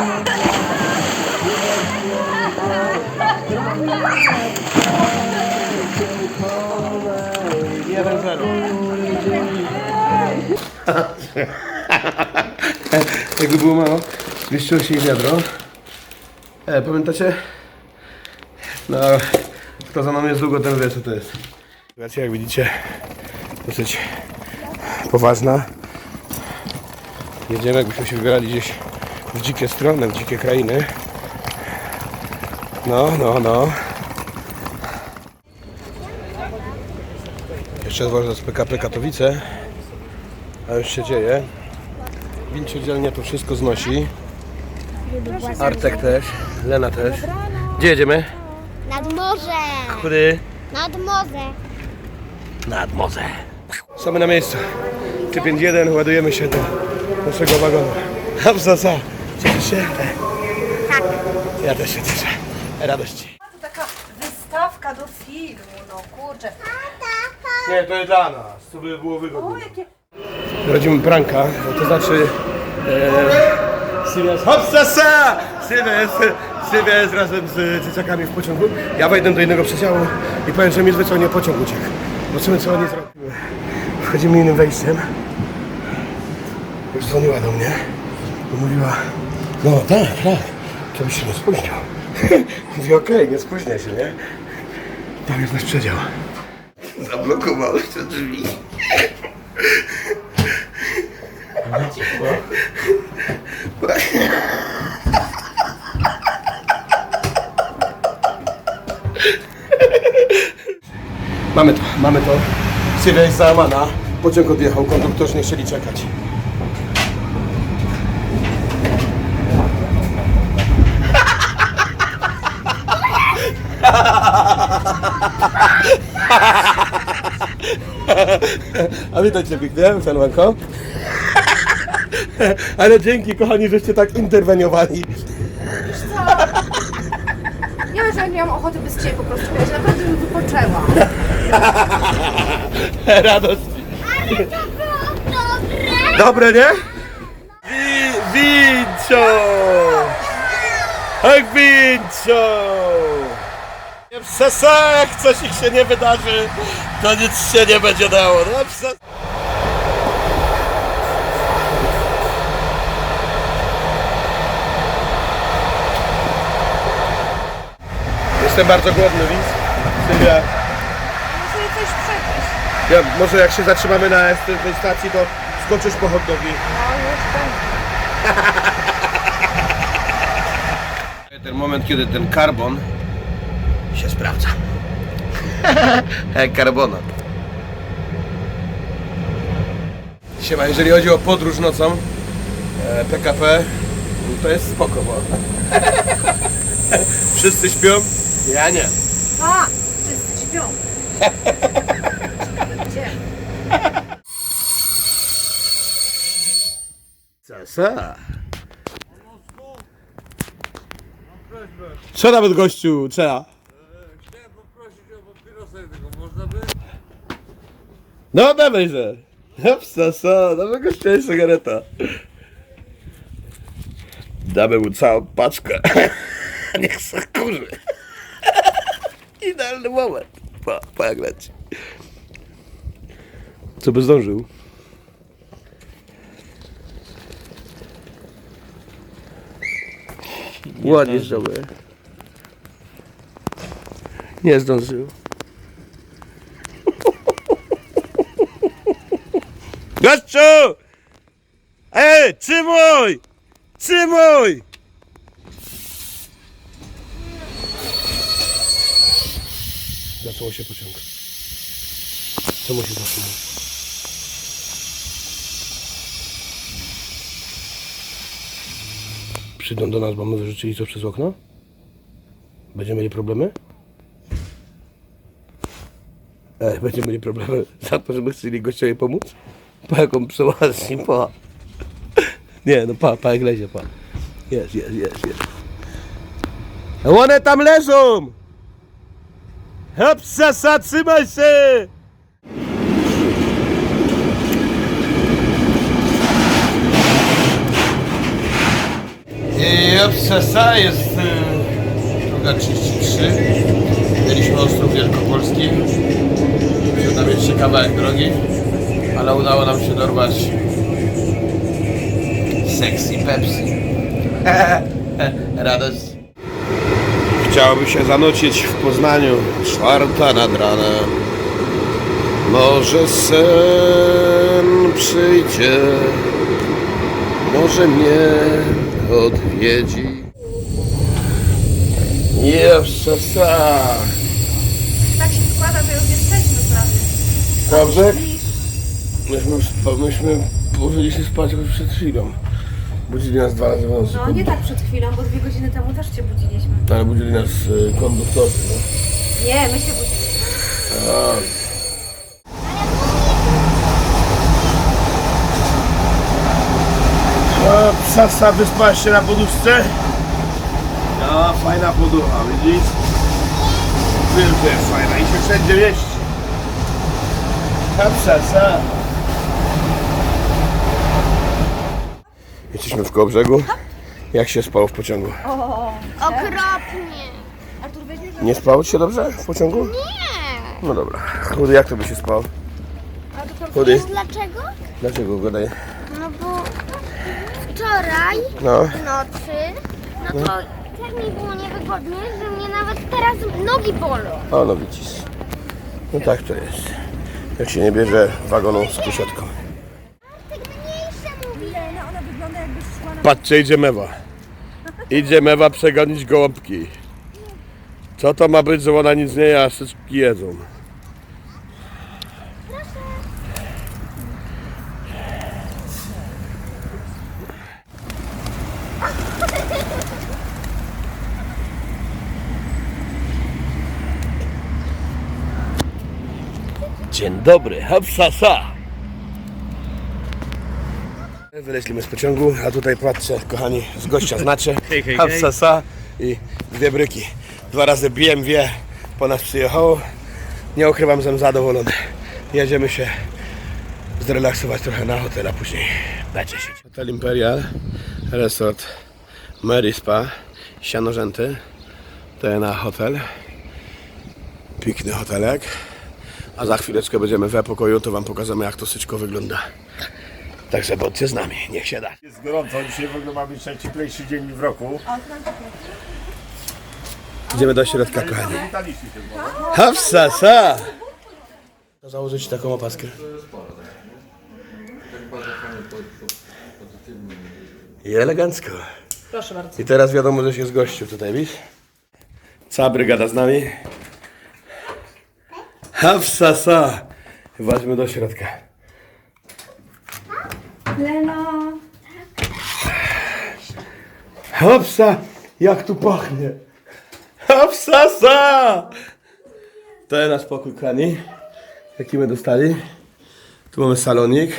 Jeden. Jakby było mało, zmieściło się i wiadro. E, pamiętacie? No, kto za nami jest długo, ten wie co to jest. Sytuacja, jak widzicie, dosyć poważna. Jedziemy, jakbyśmy się wybierali gdzieś w dzikie strony, w dzikie krainy. No, no, no. Jeszcze zwłaszcza z PKP Katowice. A już się dzieje. Wincie to wszystko znosi. Artek też, Lena też. Gdzie jedziemy? Nad morze! Kudy? Nad morze! Nad morze. Są na miejscu. 351, ładujemy się do naszego wagonu. Hapsasa. Cieszysz się? Tak. Ja też się cieszę. Radości. To taka wystawka do filmu, no kurczę. Nie, to nie dla nas. To by było O, wygodne. jakie... Rodzimy pranka, to znaczy e, Sylwia Hopsasa! Sylwia jest, Sylwia jest razem z dzieciakami w pociągu. Ja wejdę do innego przedziału i powiem, że mi zwyczajnie pociąg uciekł. Zobaczymy co oni zrobiły. Wchodzimy innym wejściem. Już dzwoniła do mnie i mówiła, no tak, tak, to byś się nie spóźnił. Mówię, okej, nie spóźnię się, nie? Tam jest nasz przedział. Zablokowałeś te drzwi. Mamy to, mamy to. Sylwia jest załamana. Pociąg odjechał, konduktorzy nie chcieli czekać. A widać Cię pięknie, Felwanko. Ale dzięki kochani, żeście tak interweniowali. Ja już nie miałam ochoty bez ciebie po prostu, wiesz, naprawdę bym wypoczęła. Radość. Ale to było dobre! Dobre, nie? Wi Wincio! Ach, Wincio! Jak coś ich się nie wydarzy, to nic się nie będzie dało. No, przesa- Jestem bardzo głodny, Wiz. Sylwia. Muszę coś przepić. Ja, może jak się zatrzymamy na tej stacji, to skoczysz po hot dogi. No już ten. Ten moment, kiedy ten karbon się sprawdza. Karbonat. Siema, jeżeli chodzi o podróż nocą, e, PKP, to jest spoko, bo wszyscy śpią, ja nie. A, wszyscy śpią. Gdzie? Sasa. Co nawet gościu, trzeba? Chciałem poprosić o papierosa jednego, można by? No dawaj, że. Hop, sasa, dawaj gościu cygareta. Damy mu całą paczkę. Niech se kurzy. Idealny moment. Pa, leci. Co by zdążył? Ładnie zrobię. Nie zdążył. Gościu! Ej, Cymuj! Cymuj! Zaczął się pociąg. Czemu się zatrzymał? Przyjdą do nas, bo my wyrzucili coś przez okno? Będziemy mieli problemy? Ej, będziemy mieli problemy za to, żeby chcieli gościowi pomóc? Pa jaką przełaźni, pa. Nie, no pa, pa jak lezie, pa. Jest, jest, jest, jest. One tam leżą! Hopsasa, trzymaj się! Obsesa jest y, druga 33. Mieliśmy Ostrów Wielkopolski. Przed nami kawałek drogi, ale udało nam się dorwać sexy Pepsi. Radość. Chciałoby się zanucić w Poznaniu, czwarta nad ranem. Może sen przyjdzie, może mnie odwiedzi. Jepsesa. Tak się składa, że już jesteśmy prawie. Dobrze? Myśmy, myśmy położyli się spać już przed chwilą. Budzili nas dwa razy w nocy. No nie tak przed chwilą, bo dwie godziny temu też cię budziliśmy. Ale budzili nas y, konduktorzy. No. Nie, my się budziliśmy. O, psasa wyspałaś się na poduszce? No, fajna poducha, widzisz? Wielkie fajna i się wszędzie mieści. A psasa. Jesteśmy w Kołbrzegu. Jak się spało w pociągu? Okropnie. Nie spało ci się dobrze w pociągu? Nie. No dobra. Chudy, jak to by się spało? Chudy, Wiesz dlaczego? dlaczego gadaj? No bo wczoraj No. w nocy, no to tak mi było niewygodnie, że mnie nawet teraz nogi bolą. O, no widzisz. No tak to jest. Jak się nie bierze wagonu z. Tak mniejsze mówię. No ona wygląda jakbyś szła na... Patrzcie, idzie mewa. Idzie mewa przegonić gołąbki. Co to ma być, że ona nic nie je, a wszystkie jedzą? Dzień dobry, hapsasa. Wyleźliśmy z pociągu, a tutaj patrzę, kochani, z gościa znacie. Hapsasa i dwie bryki. Dwa razy BMW po nas przyjechało. Nie ukrywam, że jestem zadowolony. Jedziemy się zrelaksować trochę na hotel, a później będzie się. Hotel Imperial, resort Mary Spa, Sianorzęty. To na hotel. Piękny hotelek. A za chwileczkę będziemy we pokoju, to wam pokażemy jak to wszystko wygląda. Także bądźcie z nami, niech się da. Jest gorąco, dzisiaj w ogóle ma być najcieplejszy dzień w roku. Idziemy do środka, kochani. Bogiem. Hapsasa! Założyć taką opaskę. I elegancko. Proszę bardzo. I teraz wiadomo, że się z gościu tutaj, widzisz? Cała brygada z nami. Hapsasa! Chodźmy do środka. Leno. Hopsa! Jak tu pachnie! Hopsasa! To jest nasz pokój, kochani. Jaki my dostali. Tu mamy salonik.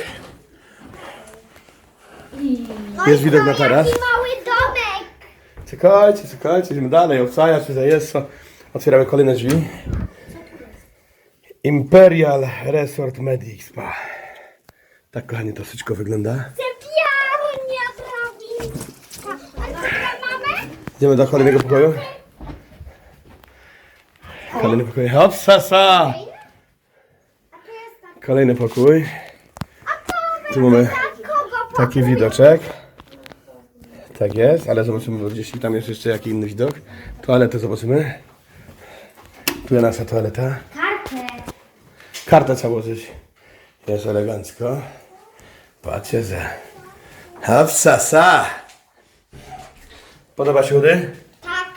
Jest widok na taras. Jaki mały domek. Czekajcie, czekajcie, idziemy dalej. Obcajać tutaj jest. co? Otwieramy kolejne drzwi. Imperial Resort Medic Spa. Tak, kochani, to wszystko wygląda. Sypialnia prawie. A co mamy? Idziemy do kolejnego pokoju. Kolejny pokój. Hopsasa! Kolejny pokój. Tu mamy Kogo? taki widoczek. Tak jest, ale zobaczymy bo gdzieś tam jest jeszcze jaki inny widok. Toaletę zobaczymy. Tu jest nasza toaleta. Kartę. Kartę trzeba włożyć. Jest elegancko. Patrzcie, że... Hopsasa! Podoba się Udy? Tak.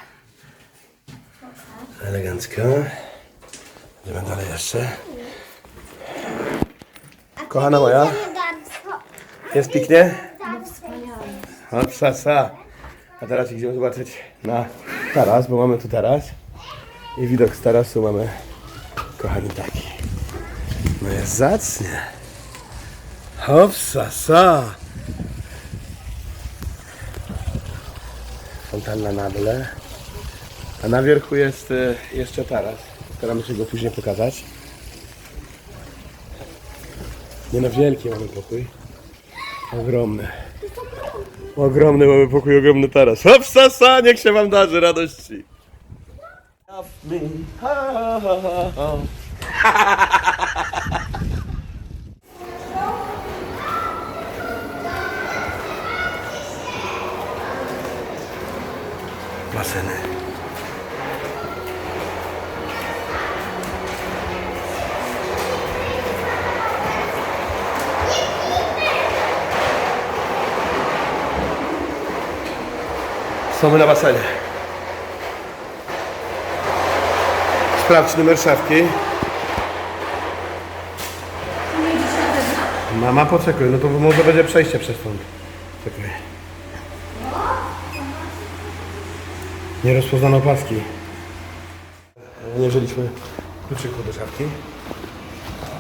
Elegancko. Idziemy dalej jeszcze. Kochana moja, jest pięknie? Hopsasa! A teraz idziemy zobaczyć na taras, bo mamy tu taras. I widok z tarasu mamy, kochani, taki. No jest zacnie. Hopsasa! Fontanna na dole. A na wierzchu jest e, jeszcze taras. Staramy się go później pokazać. Nie no, wielki mamy pokój. Ogromny. Ogromny mamy pokój, ogromny taras. Hop, sasa, niech się wam darzy radości. Love me, ha, ha, ha, ha. Baseny. My na basenie? Sprawdź numer szafki. Mama, poczekaj, no to może będzie przejście przez stąd. Czekaj. Nie rozpoznano paski. Nie wzięliśmy kluczyków do szafki.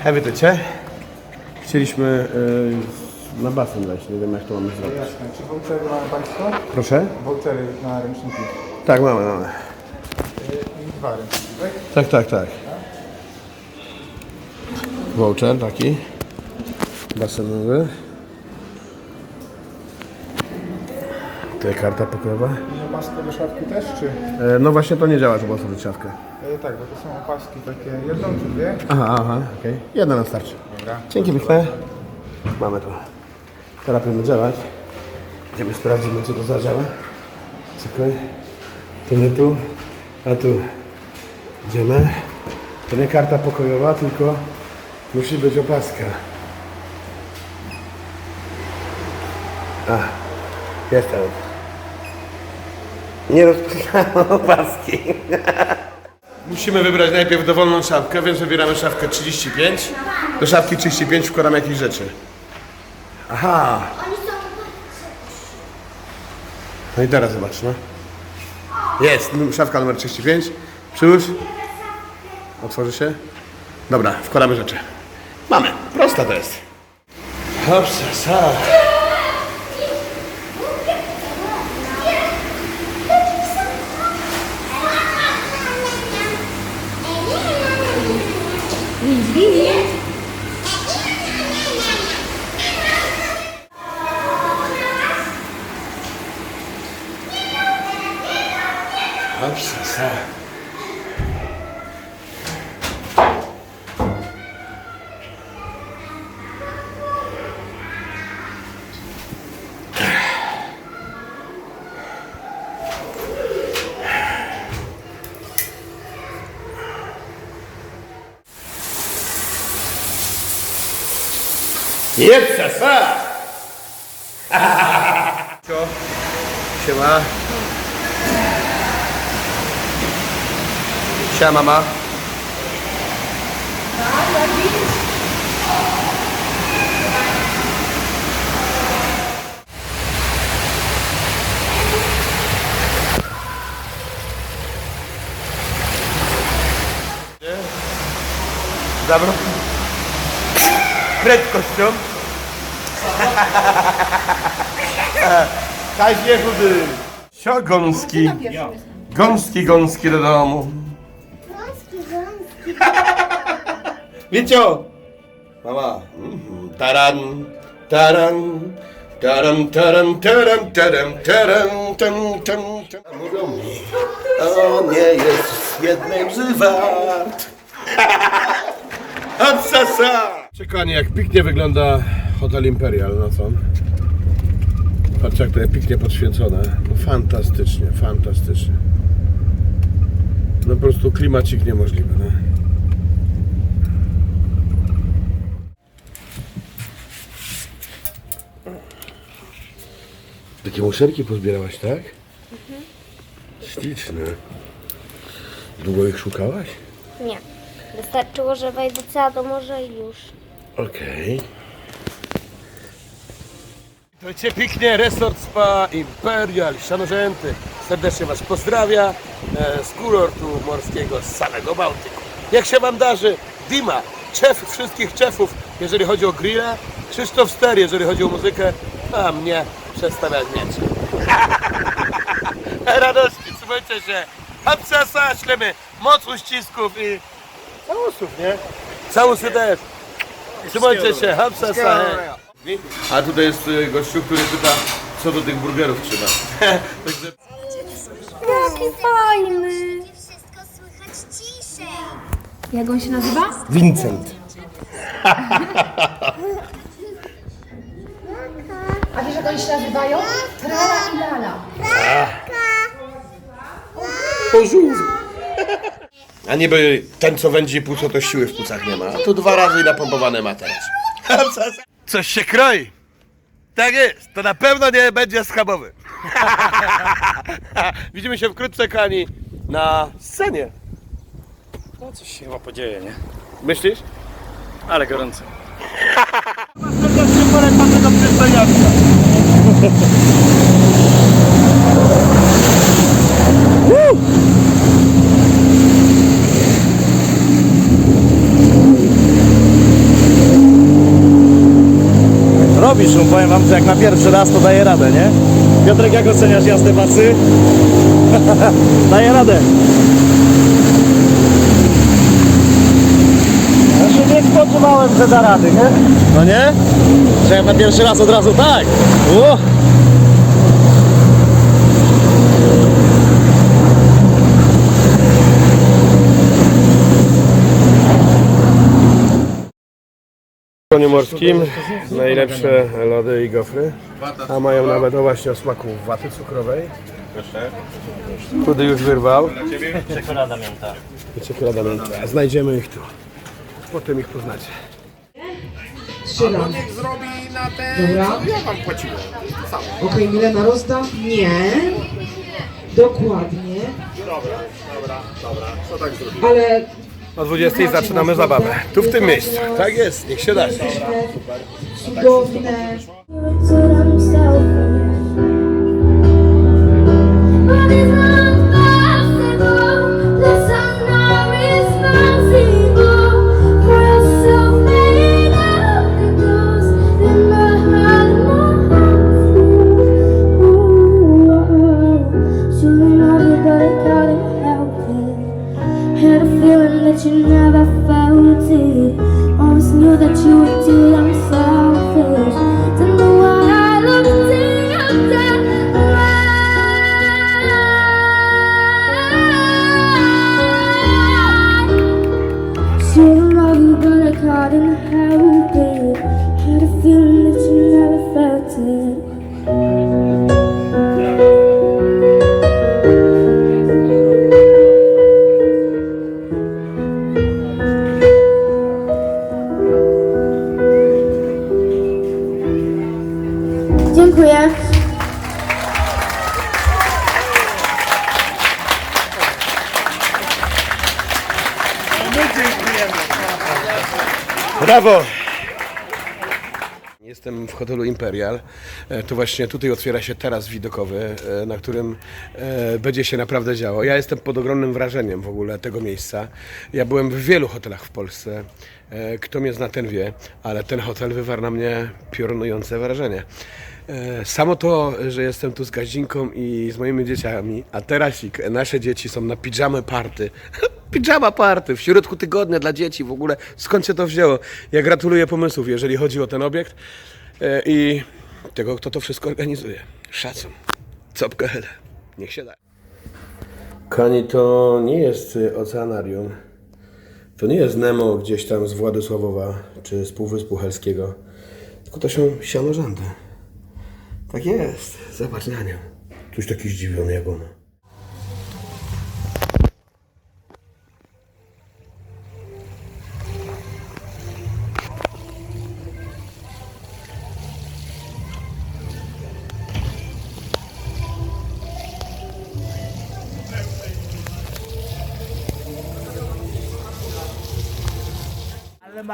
Hej, wiecie? Chcieliśmy y, na basen wejść, nie wiem jak to mamy zrobić. Jasne. Czy vouchery mamy Państwo? Proszę? Vouchery na ręczniki. Tak, mamy, mamy. I dwa ręczniki, tak? Tak, tak, tak. Voucher taki. Basenowy. Tutaj karta pokojowa. I opaskę do szafki też, czy? E, no właśnie to nie działa, żeby otworzyć szafkę. E, tak, bo to są opaski takie jedną czy dwie. Aha, aha, okej. Jedna nam starczy. Dobra. Dzięki piękne. Mamy to. Teraz powinno działać. Idziemy sprawdzimy, co to zadziała. Czekaj. To nie tu, a tu. Idziemy. To nie karta pokojowa, tylko musi być opaska. A, jestem. Nie rozpoznałem opaski. Musimy wybrać najpierw dowolną szafkę, więc wybieramy szafkę 35. Do szafki 35 wkładamy jakieś rzeczy. Aha. No i teraz zobacz, no. Jest, szafka numer 35. Przyłóż. Otworzy się. Dobra, wkładamy rzeczy. Mamy. Prosta to jest. Hopsa, sa. Jepsa, sa! Co? Siema. Siema mama. Zabrał prędkością. Kaźnie chudy. Sio gąski. Gąski, gąski do domu. Wiecie? Mama. Mhm. Taran, taran, taran, taran, taran, taran, taran, tan, tan, tan. Mówią on nie jest jednej łzy wart. Absasa! Czekanie, jak pięknie wygląda hotel Imperial nocą. Patrzcie, jak to jest pięknie podświęcone. No fantastycznie, fantastycznie. No po prostu klimacik niemożliwy, no. Takie muszelki pozbierałaś, tak? Mhm. Śliczne. Długo ich szukałaś? Nie. Wystarczyło, że wejdę cała do morza i już. Okej. Witajcie pięknie, Resort Spa Imperial Szanorzęty. Serdecznie Was pozdrawia e, z kurortu morskiego z samego Bałtyku. Jak się Wam darzy? Dima, szef wszystkich szefów, jeżeli chodzi o grilla. Krzysztof Ster, jeżeli chodzi o muzykę. A mnie przedstawiać miecze. Radości, trzymajcie się. Hapsasa, ślemy, moc uścisków i całusów, nie? Całusy też. Trzymajcie się, hapsasa. A tutaj jest y, gościu, który pyta, co do tych burgerów trzeba. Także Jaki fajny. Wszystko słychać ciszej. Jak on się nazywa? Vincent. A wiesz jak oni się nazywają? Trala i Lala. A niby ten, co wędzi płuco, to siły w płucach nie ma. A tu dwa razy napompowane ma teraz. Coś się kroi. Tak jest. To na pewno nie będzie schabowy. Widzimy się wkrótce, kochani, na scenie. No coś się chyba podzieje, nie? Myślisz? Ale gorąco. Robisz, powiem wam, że jak na pierwszy raz to daje radę, nie? Piotrek, jak oceniasz jazdę bacy? daje radę. Ja się nie spodziewałem, że da rady, nie? No nie? Że jak na pierwszy raz od razu tak. W koniu morskim najlepsze lody i gofry. A mają nawet o właśnie o smaku waty cukrowej. Chudy już wyrwał. Czekolada mięta. I czekolada mięta. Znajdziemy ich tu. Potem ich poznacie. Strzelam. Niech zrobi na te... Dobra. Ja wam płaciłem. Okej, Milena rozda? Nie. Dokładnie. Dobra, dobra, dobra. Co tak zrobić? Ale O 20 zaczynamy zabawę. Tu w tym miejscu. Tak jest, niech się da. cudowne. Feeling that you never felt it. Always knew that you would do. I'm selfish. Brawo! Jestem w hotelu Imperial. E, To właśnie tutaj otwiera się taras widokowy, e, na którym e, będzie się naprawdę działo. Ja jestem pod ogromnym wrażeniem w ogóle tego miejsca. Ja byłem w wielu hotelach w Polsce. Kto mnie zna, ten wie, ale ten hotel wywarł na mnie piorunujące wrażenie. E, Samo to, że jestem tu z Gazinką i z moimi dzieciami, a terasik, e, nasze dzieci są na pijamy party. Pijama party w środku tygodnia dla dzieci w ogóle. Skąd się to wzięło? Ja gratuluję pomysłów, jeżeli chodzi o ten obiekt e, i tego, kto to wszystko organizuje. Szacun. Copka hele. Niech się da. Kani to nie jest oceanarium. To nie jest Nemo gdzieś tam z Władysławowa czy z Półwyspu Helskiego. Tylko to są sianorzędy. Tak jest. Zobacz na nią. Tuś taki zdziwiony jak ona.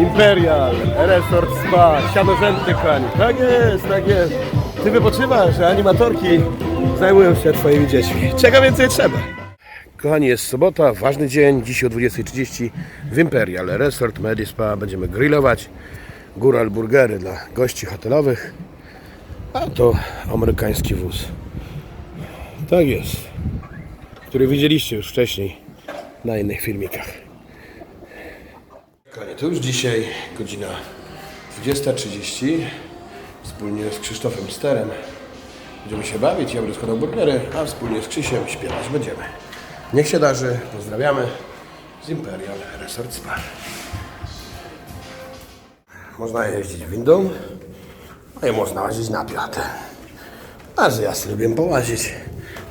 Imperial, Resort Spa, sianorzędy kochani. Tak jest, tak jest. Ty wypoczywasz, a animatorki zajmują się twoimi dziećmi. Czego więcej trzeba? Kochani, jest sobota, ważny dzień. Dziś o 20.30 w Imperial Resort Medispa będziemy grillować góral burgery dla gości hotelowych. A to amerykański wóz. Tak jest. Który widzieliście już wcześniej na innych filmikach. Kochani, to już dzisiaj godzina 20.30. Wspólnie z Krzysztofem Sterem będziemy się bawić. Ja będę składał burgery, a wspólnie z Krzysiem śpiewać będziemy. Niech się darzy. Pozdrawiamy z Imperial Resort Spa. Można jeździć windą, a i można łazić na piatę. A że ja lubię połazić,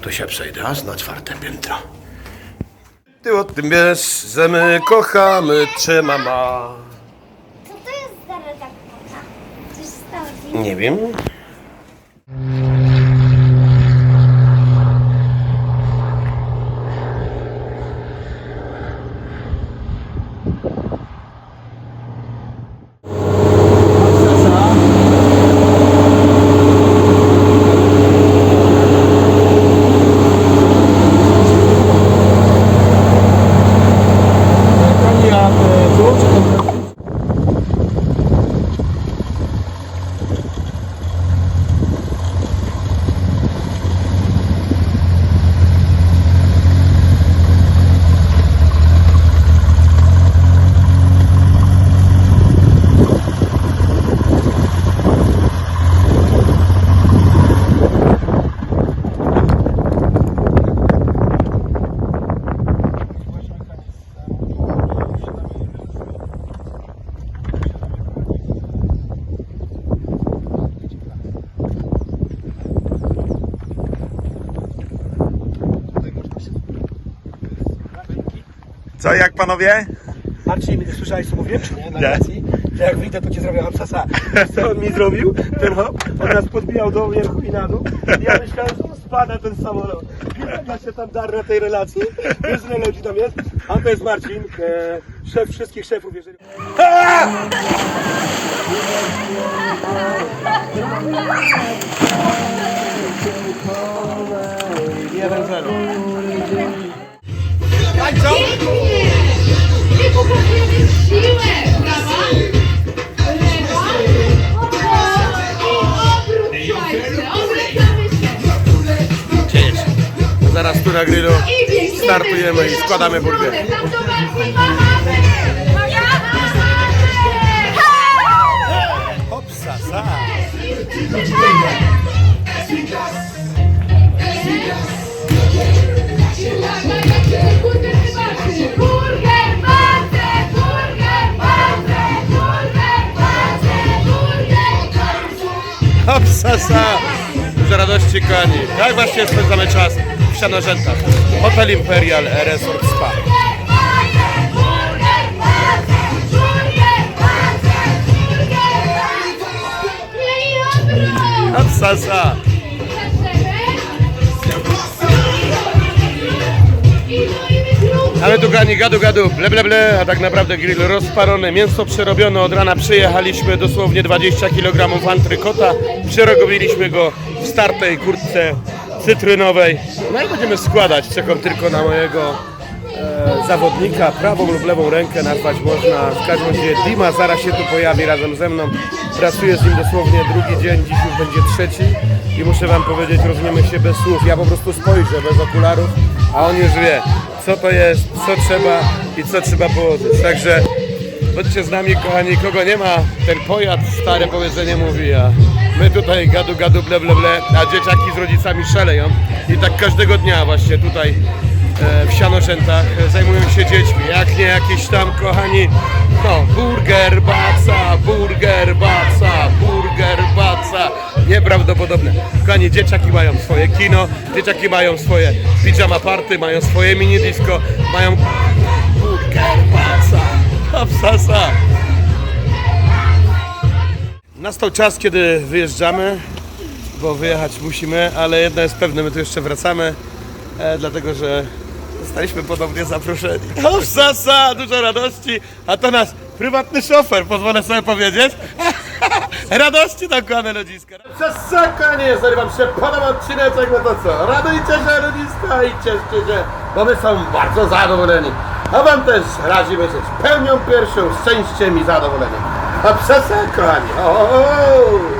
to się przejdę aż na czwarte piętro. Ty o tym wiesz, że my kochamy Cię, mama. Co to jest za redaktorka? Coś stało Nie wiem. Co, jak panowie? Marcin, słyszałeś co mówiłem, czy nie? Na relacji, że jak wyjdę, to ci zrobię hapsasa. Co on mi zrobił? Ten hop, on nas podbijał do wierchu i na dół. I ja myślałem, że spada ten samolot. Ja się tam dar na tej relacji. Wiesz, ile ludzi tam jest? A to jest Marcin, e, szef wszystkich szefów, jeżeli... Jeden zero. Nie pokazujemy siłę, prawa? Lewa. I obrót, słuchajcie. Obracamy się. Cześć. Zaraz tu na grillu I biegniemy. startujemy i składamy burgery. Tam do machamy. Machamy. Tak właśnie spędzamy czas w Sianorzętach. Hotel Imperial Resort Spa. Hopsasa. Ale tu kochani, gadu gadu, ble ble ble, a tak naprawdę grill rozparony, mięso przerobione, od rana przyjechaliśmy dosłownie 20 kg antrykota, przerobiliśmy go w startej kurtce cytrynowej, no i będziemy składać, czekam tylko na mojego e, zawodnika, prawą lub lewą rękę nazwać można, w każdym razie Dima zaraz się tu pojawi razem ze mną, pracuję z nim dosłownie drugi dzień, dziś już będzie trzeci. I muszę wam powiedzieć, rozumiemy się bez słów, ja po prostu spojrzę bez okularów, a on już wie, co to jest, co trzeba i co trzeba położyć, także bądźcie z nami kochani, kogo nie ma, ten pojad, stare powiedzenie mówi, a my tutaj gadu gadu ble ble ble, a dzieciaki z rodzicami szaleją i tak każdego dnia właśnie tutaj e, w Sianoszętach e, zajmują się dziećmi, jak nie jakieś tam kochani, no burger, baca, burger, baca, burger, baca, nieprawdopodobne. Kochani, dzieciaki mają swoje kino, dzieciaki mają swoje pijama party, mają swoje mini disco, mają burger, baca, hopsasa. Nastał czas, kiedy wyjeżdżamy, bo wyjechać musimy, ale jedno jest pewne, my tu jeszcze wracamy, e, dlatego że zostaliśmy ponownie zaproszeni. Hopsasa, dużo radości, a to nasz prywatny szofer, pozwolę sobie powiedzieć. Radości tam, kochane ludziska. Przesakanie, jeżeli wam się podoba odcineczek, no to co? Radujcie się ludziska i cieszcie się, bo my są bardzo zadowoleni. A wam też radzimy żyć pełnią pierwszą, szczęściem i zadowoleniem. Обсоса крами. О-о-о!